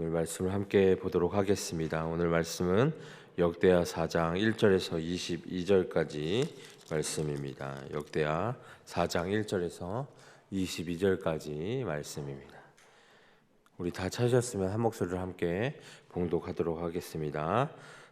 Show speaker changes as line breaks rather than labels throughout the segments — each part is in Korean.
오늘 말씀을 함께 보도록 하겠습니다. 오늘 말씀은 역대하 4장 1절에서 22절까지 말씀입니다. 역대하 4장 1절에서 22절까지 말씀입니다. 우리 다 찾으셨으면 한 목소리를 함께 봉독하도록 하겠습니다.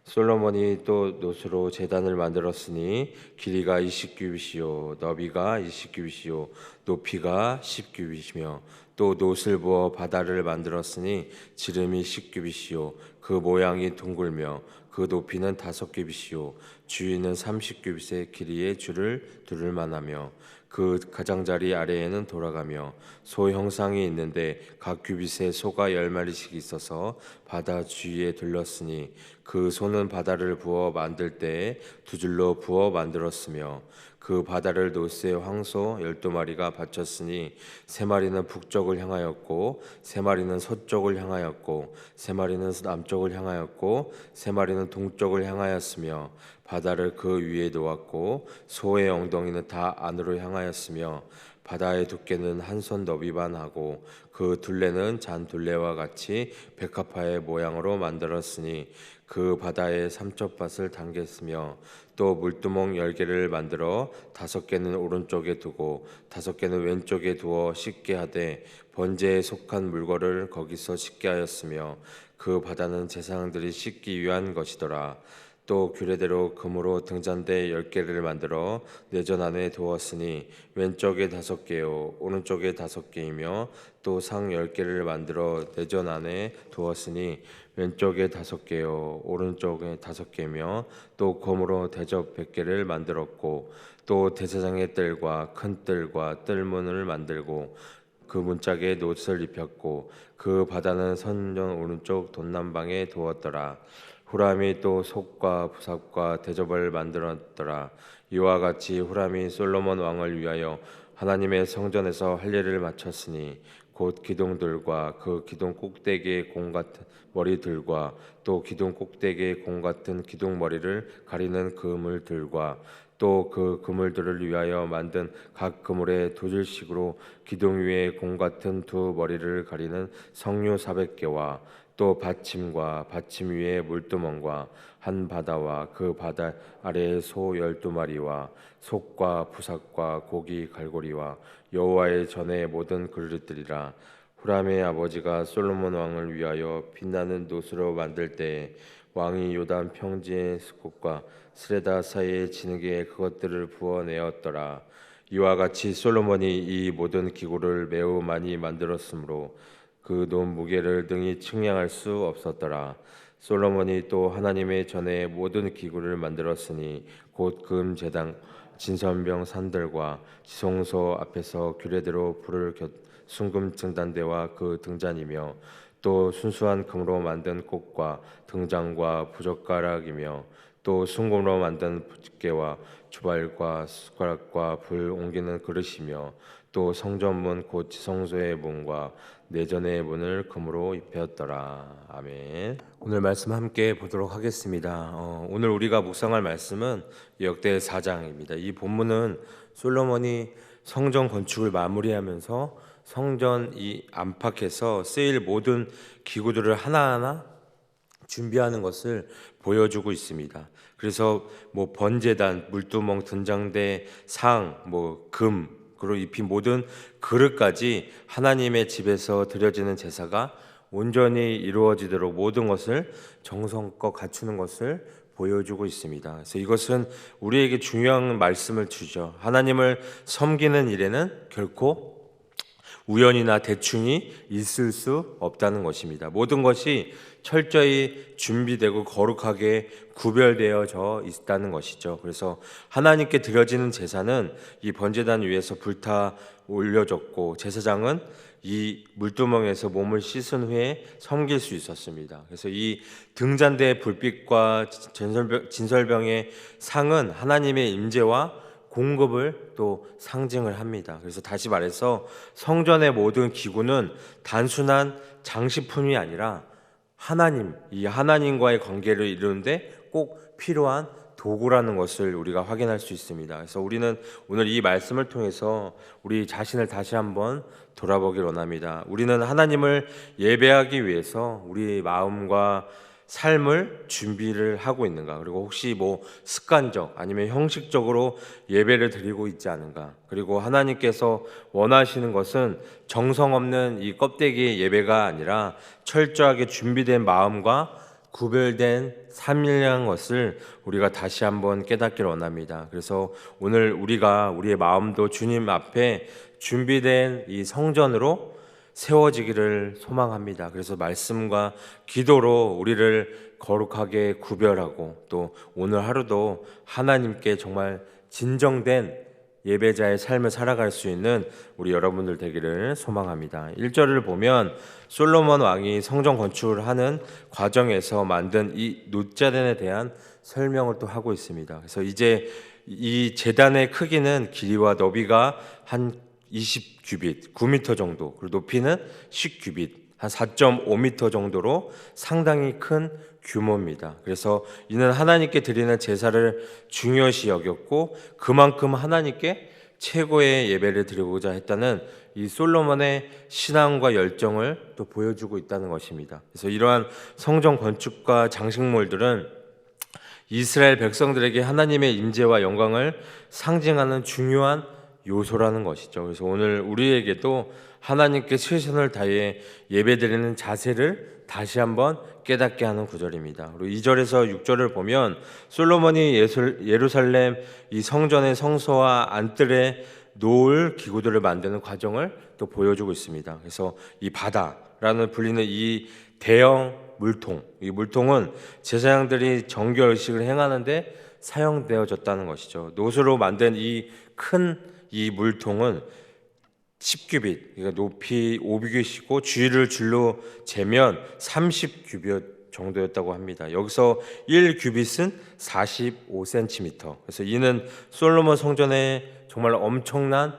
솔로몬이 또 노스로 제단을 만들었으니 길이가 20규빗이요 너비가 20규빗이요 높이가 10규빗이며 또 노스를 부어 바다를 만들었으니 지름이 10규빗이요 그 모양이 둥글며 그 높이는 다섯 규빗이요 주위는 30규빗의 길이의 줄을 두를 만하며 그 가장자리 아래에는 돌아가며 소 형상이 있는데 각 규빗에 소가 열 마리씩 있어서 바다 주위에 둘렀으니 그 소는 바다를 부어 만들 때에 두 줄로 부어 만들었으며 그 바다를 노스에 황소 열두 마리가 바쳤으니 세 마리는 북쪽을 향하였고 세 마리는 서쪽을 향하였고 세 마리는 남쪽을 향하였고 세 마리는 동쪽을 향하였으며 바다를 그 위에 놓았고 소의 엉덩이는 다 안으로 향하였으며 바다의 두께는 한 손 너비만 하고 그 둘레는 잔 둘레와 같이 백합화의 모양으로 만들었으니 그 바다에 삼척밭을 당겼으며 또 물두멍 열 개를 만들어 다섯 개는 오른쪽에 두고 다섯 개는 왼쪽에 두어 씻게 하되 번제에 속한 물건을 거기서 씻게 하였으며 그 바다는 제사장들이 씻기 위한 것이더라. 또 규례대로 금으로 등잔대 열 개를 만들어 내전 안에 두었으니 왼쪽에 다섯 개요 오른쪽에 다섯 개이며 또 상 열 개를 만들어 내전 안에 두었으니 왼쪽에 다섯 개요 오른쪽에 다섯 개며 또 검으로 대접 백 개를 만들었고 또 대제장의 뜰과 큰 뜰과 뜰문을 만들고 그 문짝에 노옷을 입혔고 그 바다는 선전 오른쪽 돈남방에 두었더라. 후람이 또 속과 부삽과 대접을 만들었더라. 이와 같이 후람이 솔로몬 왕을 위하여 하나님의 성전에서 할례를 마쳤으니 곧 기둥들과 그 기둥 꼭대기의 공 같은 머리들과 또 기둥 꼭대기의 공 같은 기둥 머리를 가리는 그물들과 또 그 그물들을 위하여 만든 각 그물의 두 줄씩으로 기둥 위에 공 같은 두 머리를 가리는 성류 사백 개와 또 받침과 받침 위에 물두멍과 한 바다와 그 바다 아래에 소 열두 마리와 속과 부삭과 고기 갈고리와 여호와의 전의 모든 그릇들이라. 후람의 아버지가 솔로몬 왕을 위하여 빛나는 노스로 만들 때에 왕이 요단 평지의 스콧과 스레다 사이의 진흙에 그것들을 부어내었더라. 이와 같이 솔로몬이 이 모든 기구를 매우 많이 만들었으므로 그논 무게를 등이 측량할 수 없었더라. 솔로몬이 또 하나님의 전에 모든 기구를 만들었으니 곧 금 제당 진선병 산들과 지성소 앞에서 규례대로 불을 곁 순금 등단대와 그 등잔이며 또 순수한 금으로 만든 꽃과 등장과 부젓가락이며 또 순금으로 만든 부집개와 주발과 숟가락과 불 옮기는 그릇이며 또 성전문 곧 지성소의 문과 내전의 문을 금으로 입혔더라. 아멘. 오늘 말씀 함께 보도록 하겠습니다. 어, 오늘 우리가 묵상할 말씀은 역대 4장입니다. 이 본문은 솔로몬이 성전 건축을 마무리하면서 성전 이 안팎에서 쓰일 모든 기구들을 하나하나 준비하는 것을 보여주고 있습니다. 그래서 뭐 번제단, 물두멍, 등장대, 상, 뭐 금, 그리고 입힌 모든 그릇까지 하나님의 집에서 드려지는 제사가 온전히 이루어지도록 모든 것을 정성껏 갖추는 것을 보여주고 있습니다. 그래서 이것은 우리에게 중요한 말씀을 주죠. 하나님을 섬기는 일에는 결코 우연이나 대충이 있을 수 없다는 것입니다. 모든 것이 철저히 준비되고 거룩하게 구별되어져 있다는 것이죠. 그래서 하나님께 드려지는 제사는 이 번제단 위에서 불타 올려졌고 제사장은 이 물두멍에서 몸을 씻은 후에 섬길 수 있었습니다. 그래서 이 등잔대 불빛과 진설병, 진설병의 상은 하나님의 임재와 공급을 또 상징을 합니다. 그래서 다시 말해서 성전의 모든 기구는 단순한 장식품이 아니라 하나님, 이 하나님과의 관계를 이루는데 꼭 필요한 도구라는 것을 우리가 확인할 수 있습니다. 그래서 우리는 오늘 이 말씀을 통해서 우리 자신을 다시 한번 돌아보길 원합니다. 우리는 하나님을 예배하기 위해서 우리 마음과 삶을 준비를 하고 있는가? 그리고 혹시 뭐 습관적 아니면 형식적으로 예배를 드리고 있지 않은가? 그리고 하나님께서 원하시는 것은 정성 없는 이 껍데기 예배가 아니라 철저하게 준비된 마음과 구별된 삶이라는 것을 우리가 다시 한번 깨닫길 원합니다. 그래서 오늘 우리가 우리의 마음도 주님 앞에 준비된 이 성전으로 세워지기를 소망합니다. 그래서 말씀과 기도로 우리를 거룩하게 구별하고 또 오늘 하루도 하나님께 정말 진정된 예배자의 삶을 살아갈 수 있는 우리 여러분들 되기를 소망합니다. 1절을 보면 솔로몬 왕이 성전 건축을 하는 과정에서 만든 이 노자단에 대한 설명을 또 하고 있습니다. 그래서 이제 이 재단의 크기는 길이와 너비가 한 20 규빗, 9m 정도, 그리고 높이는 10 규빗, 한 4.5m 정도로 상당히 큰 규모입니다. 그래서 이는 하나님께 드리는 제사를 중요시 여겼고 그만큼 하나님께 최고의 예배를 드리고자 했다는 이 솔로몬의 신앙과 열정을 또 보여주고 있다는 것입니다. 그래서 이러한 성전 건축과 장식물들은 이스라엘 백성들에게 하나님의 임재와 영광을 상징하는 중요한 요소라는 것이죠. 그래서 오늘 우리에게도 하나님께 최선을 다해 예배드리는 자세를 다시 한번 깨닫게 하는 구절입니다. 그리고 2절에서 6절을 보면 솔로몬이 예술, 예루살렘 이 성전의 성소와 안뜰에 놓을 기구들을 만드는 과정을 또 보여주고 있습니다. 그래서 이 바다라는 불리는 이 대형 물통, 이 물통은 제사장들이 정결 의식을 행하는데 사용되어졌다는 것이죠. 노수로 만든 이 큰 이 물통은 10규빗, 그러니까 높이 5규빗이고 주위를 줄로 재면 30규빗 정도였다고 합니다. 여기서 1규빗은 45cm. 그래서 이는 솔로몬 성전의 정말 엄청난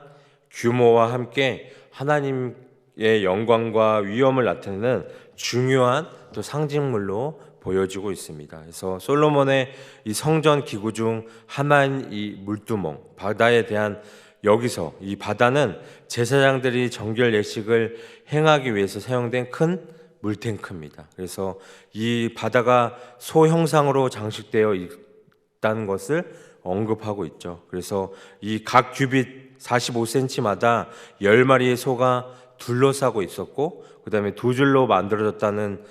규모와 함께 하나님의 영광과 위엄을 나타내는 중요한 또 상징물로 보여지고 있습니다. 그래서 솔로몬의 이 성전 기구 중 하나인 이 물두멍, 바다에 대한 여기서 이 바다는 제사장들이 정결 예식을 행하기 위해서 사용된 큰 물탱크입니다. 그래서 이 바다가 소 형상으로 장식되어 있다는 것을 언급하고 있죠. 그래서 이 각 규빗 45cm마다 10마리의 소가 둘러싸고 있었고 그다음에 두 줄로 만들어졌다는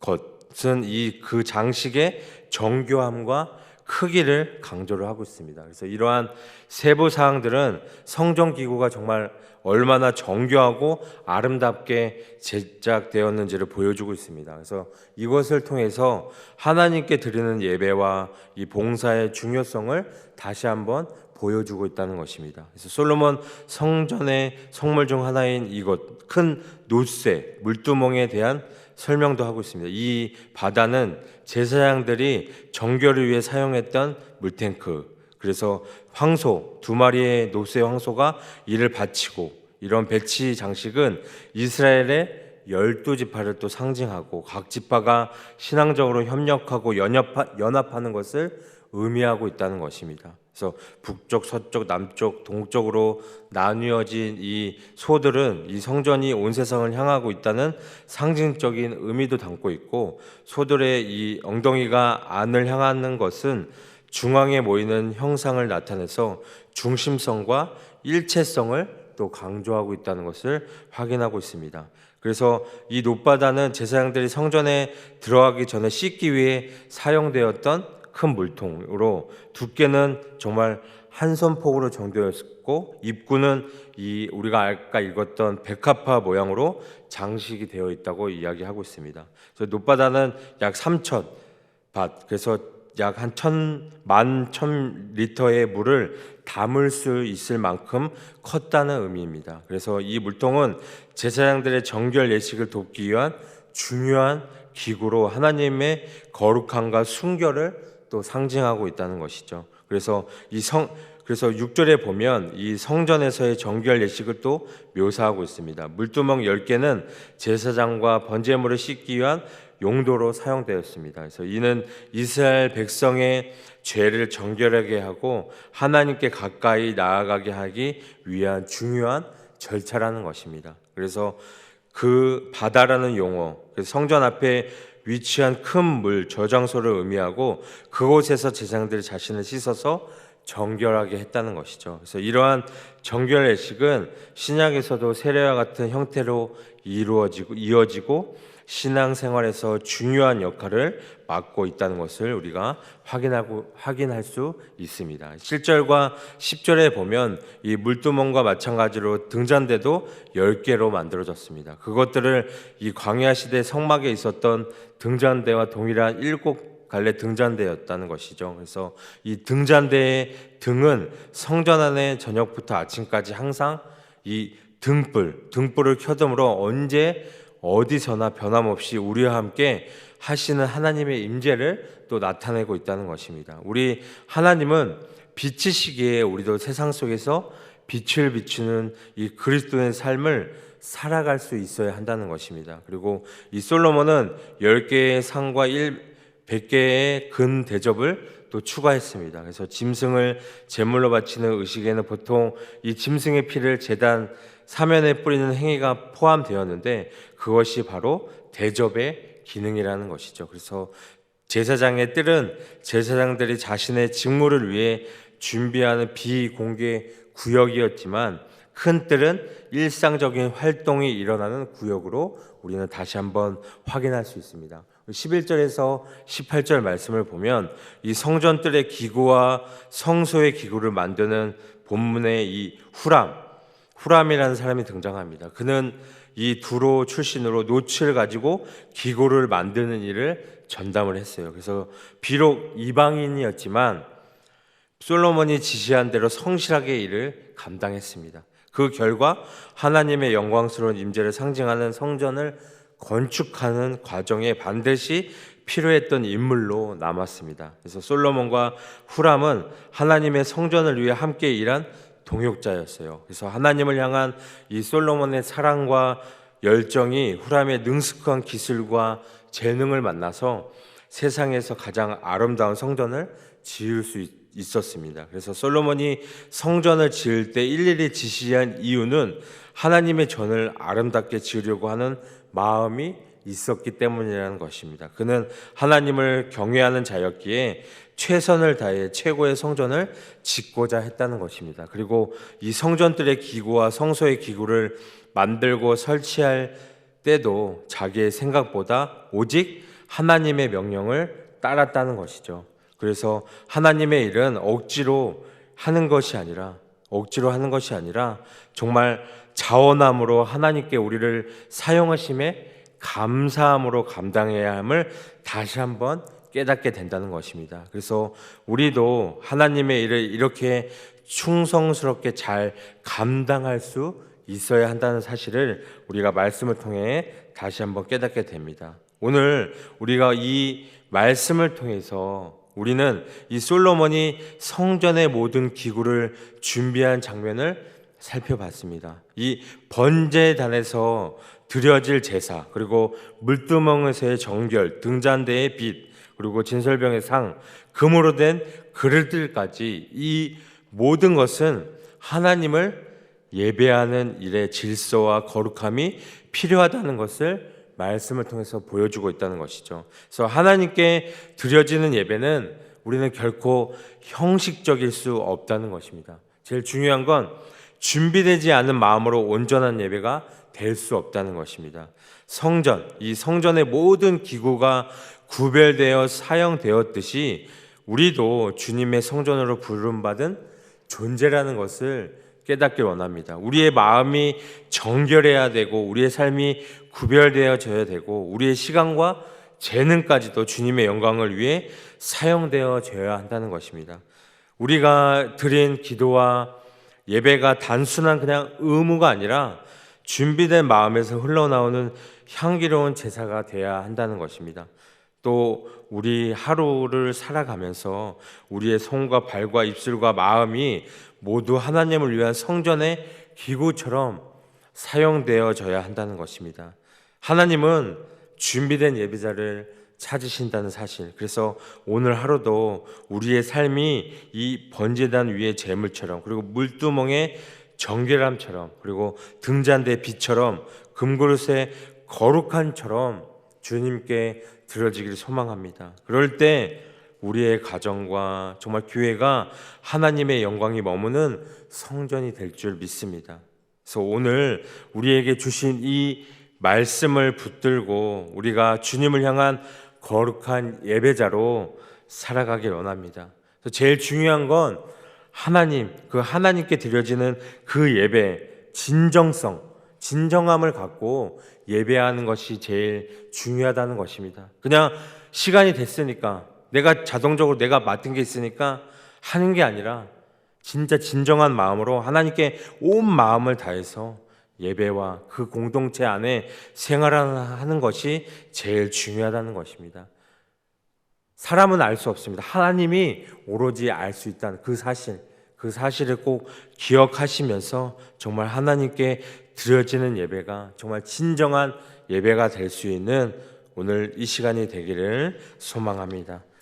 것은 이 그 장식의 정교함과 크기를 강조를 하고 있습니다. 그래서 이러한 세부 사항들은 성전 기구가 정말 얼마나 정교하고 아름답게 제작되었는지를 보여주고 있습니다. 그래서 이것을 통해서 하나님께 드리는 예배와 이 봉사의 중요성을 다시 한번 보여주고 있다는 것입니다. 그래서 솔로몬 성전의 성물 중 하나인 이것 큰 노새 물두멍에 대한 설명도 하고 있습니다. 이 바다는 제사장들이 정결을 위해 사용했던 물탱크. 그래서 황소 두 마리의 노새 황소가 이를 바치고 이런 배치 장식은 이스라엘의 열두 지파를 또 상징하고 각 지파가 신앙적으로 협력하고 연합하, 연합하는 것을 의미하고 있다는 것입니다. 그래서 북쪽, 서쪽, 남쪽, 동쪽으로 나뉘어진 이 소들은 이 성전이 온 세상을 향하고 있다는 상징적인 의미도 담고 있고 소들의 이 엉덩이가 안을 향하는 것은 중앙에 모이는 형상을 나타내서 중심성과 일체성을 또 강조하고 있다는 것을 확인하고 있습니다. 그래서 이 높바다는 제사장들이 성전에 들어가기 전에 씻기 위해 사용되었던 큰 물통으로 두께는 정말 한 손폭으로 정도였고 입구는 이 우리가 아까 읽었던 백합화 모양으로 장식이 되어 있다고 이야기하고 있습니다. 그래서 높바다는 약 3천 밭 그래서 약 한 천 만 천 리터의 물을 담을 수 있을 만큼 컸다는 의미입니다. 그래서 이 물통은 제사장들의 정결 예식을 돕기 위한 중요한 기구로 하나님의 거룩함과 순결을 또 상징하고 있다는 것이죠. 그래서 이 성 그래서 6절에 보면 이 성전에서의 정결 예식을 또 묘사하고 있습니다. 물두멍 10개는 제사장과 번제물을 씻기 위한 용도로 사용되었습니다. 그래서 이는 이스라엘 백성의 죄를 정결하게 하고 하나님께 가까이 나아가게 하기 위한 중요한 절차라는 것입니다. 그래서 그 바다라는 용어, 그 성전 앞에 위치한 큰 물 저장소를 의미하고 그곳에서 제사장들이 자신을 씻어서 정결하게 했다는 것이죠. 그래서 이러한 정결 예식은 신약에서도 세례와 같은 형태로 이루어지고 이어지고 신앙생활에서 중요한 역할을 맡고 있다는 것을 우리가 확인하고 확인할 수 있습니다. 7절과 10절에 보면 이 물두멍과 마찬가지로 등잔대도 10개로 만들어졌습니다. 그것들을 이 광야 시대 성막에 있었던 등잔대와 동일한 일곱 갈래 등잔대였다는 것이죠. 그래서 이 등잔대의 등은 성전 안에 저녁부터 아침까지 항상 이 등불, 등불을 켜둠으로 언제 어디서나 변함없이 우리와 함께 하시는 하나님의 임재를 또 나타내고 있다는 것입니다. 우리 하나님은 빛이시기에 우리도 세상 속에서 빛을 비추는 이 그리스도의 삶을 살아갈 수 있어야 한다는 것입니다. 그리고 이 솔로몬은 10개의 상과 1 100개의 근 대접을 또 추가했습니다. 그래서 짐승을 제물로 바치는 의식에는 보통 이 짐승의 피를 제단 사면에 뿌리는 행위가 포함되었는데 그것이 바로 대접의 기능이라는 것이죠. 그래서 제사장의 뜰은 제사장들이 자신의 직무를 위해 준비하는 비공개 구역이었지만 큰 뜰은 일상적인 활동이 일어나는 구역으로 우리는 다시 한번 확인할 수 있습니다. 11절에서 18절 말씀을 보면 이 성전 뜰의 기구와 성소의 기구를 만드는 본문의 이 후람, 후람이라는 사람이 등장합니다. 그는 이 두로 출신으로 노치를 가지고 기구를 만드는 일을 전담을 했어요. 그래서 비록 이방인이었지만 솔로몬이 지시한 대로 성실하게 일을 감당했습니다. 그 결과 하나님의 영광스러운 임재를 상징하는 성전을 건축하는 과정에 반드시 필요했던 인물로 남았습니다. 그래서 솔로몬과 후람은 하나님의 성전을 위해 함께 일한 동역자였어요. 그래서 하나님을 향한 이 솔로몬의 사랑과 열정이 후람의 능숙한 기술과 재능을 만나서 세상에서 가장 아름다운 성전을 지을 수 있, 있었습니다. 그래서 솔로몬이 성전을 지을 때 일일이 지시한 이유는 하나님의 전을 아름답게 지으려고 하는 마음이 있었기 때문이라는 것입니다. 그는 하나님을 경외하는 자였기에 최선을 다해 최고의 성전을 짓고자 했다는 것입니다. 그리고 이 성전들의 기구와 성소의 기구를 만들고 설치할 때도 자기의 생각보다 오직 하나님의 명령을 따랐다는 것이죠. 그래서 하나님의 일은 억지로 하는 것이 아니라 억지로 하는 것이 아니라 정말 자원함으로 하나님께 우리를 사용하심에 감사함으로 감당해야 함을 다시 한번 깨닫게 된다는 것입니다. 그래서 우리도 하나님의 일을 이렇게 충성스럽게 잘 감당할 수 있어야 한다는 사실을 우리가 말씀을 통해 다시 한번 깨닫게 됩니다. 오늘 우리가 이 말씀을 통해서 우리는 이 솔로몬이 성전의 모든 기구를 준비한 장면을 살펴봤습니다. 이 번제단에서 드려질 제사, 그리고 물두멍에서의 정결, 등잔대의 빛, 그리고 진설병의 상, 금으로 된 그릇들까지 이 모든 것은 하나님을 예배하는 일의 질서와 거룩함이 필요하다는 것을 말씀을 통해서 보여주고 있다는 것이죠. 그래서 하나님께 드려지는 예배는 우리는 결코 형식적일 수 없다는 것입니다. 제일 중요한 건 준비되지 않은 마음으로 온전한 예배가 될 수 없다는 것입니다. 성전, 이 성전의 모든 기구가 구별되어 사용되었듯이 우리도 주님의 성전으로 부름받은 존재라는 것을 깨닫길 원합니다. 우리의 마음이 정결해야 되고 우리의 삶이 구별되어져야 되고 우리의 시간과 재능까지도 주님의 영광을 위해 사용되어져야 한다는 것입니다. 우리가 드린 기도와 예배가 단순한 그냥 의무가 아니라 준비된 마음에서 흘러나오는 향기로운 제사가 되어야 한다는 것입니다. 또 우리 하루를 살아가면서 우리의 손과 발과 입술과 마음이 모두 하나님을 위한 성전의 기구처럼 사용되어져야 한다는 것입니다. 하나님은 준비된 예배자를 찾으신다는 사실. 그래서 오늘 하루도 우리의 삶이 이 번제단 위의 제물처럼 그리고 물두멍의 정결함처럼 그리고 등잔대 빛처럼 금그릇의 거룩한처럼 주님께 드려지기를 소망합니다. 그럴 때 우리의 가정과 정말 교회가 하나님의 영광이 머무는 성전이 될 줄 믿습니다. 그래서 오늘 우리에게 주신 이 말씀을 붙들고 우리가 주님을 향한 거룩한 예배자로 살아가길 원합니다. 그래서 제일 중요한 건 하나님, 그 하나님께 드려지는 그 예배, 진정성, 진정함을 갖고 예배하는 것이 제일 중요하다는 것입니다. 그냥 시간이 됐으니까 내가 자동적으로 내가 맡은 게 있으니까 하는 게 아니라 진짜 진정한 마음으로 하나님께 온 마음을 다해서 예배와 그 공동체 안에 생활하는 것이 제일 중요하다는 것입니다. 사람은 알 수 없습니다. 하나님이 오로지 알 수 있다는 그 사실, 그 사실을 꼭 기억하시면서 정말 하나님께 드려지는 예배가 정말 진정한 예배가 될 수 있는 오늘 이 시간이 되기를 소망합니다.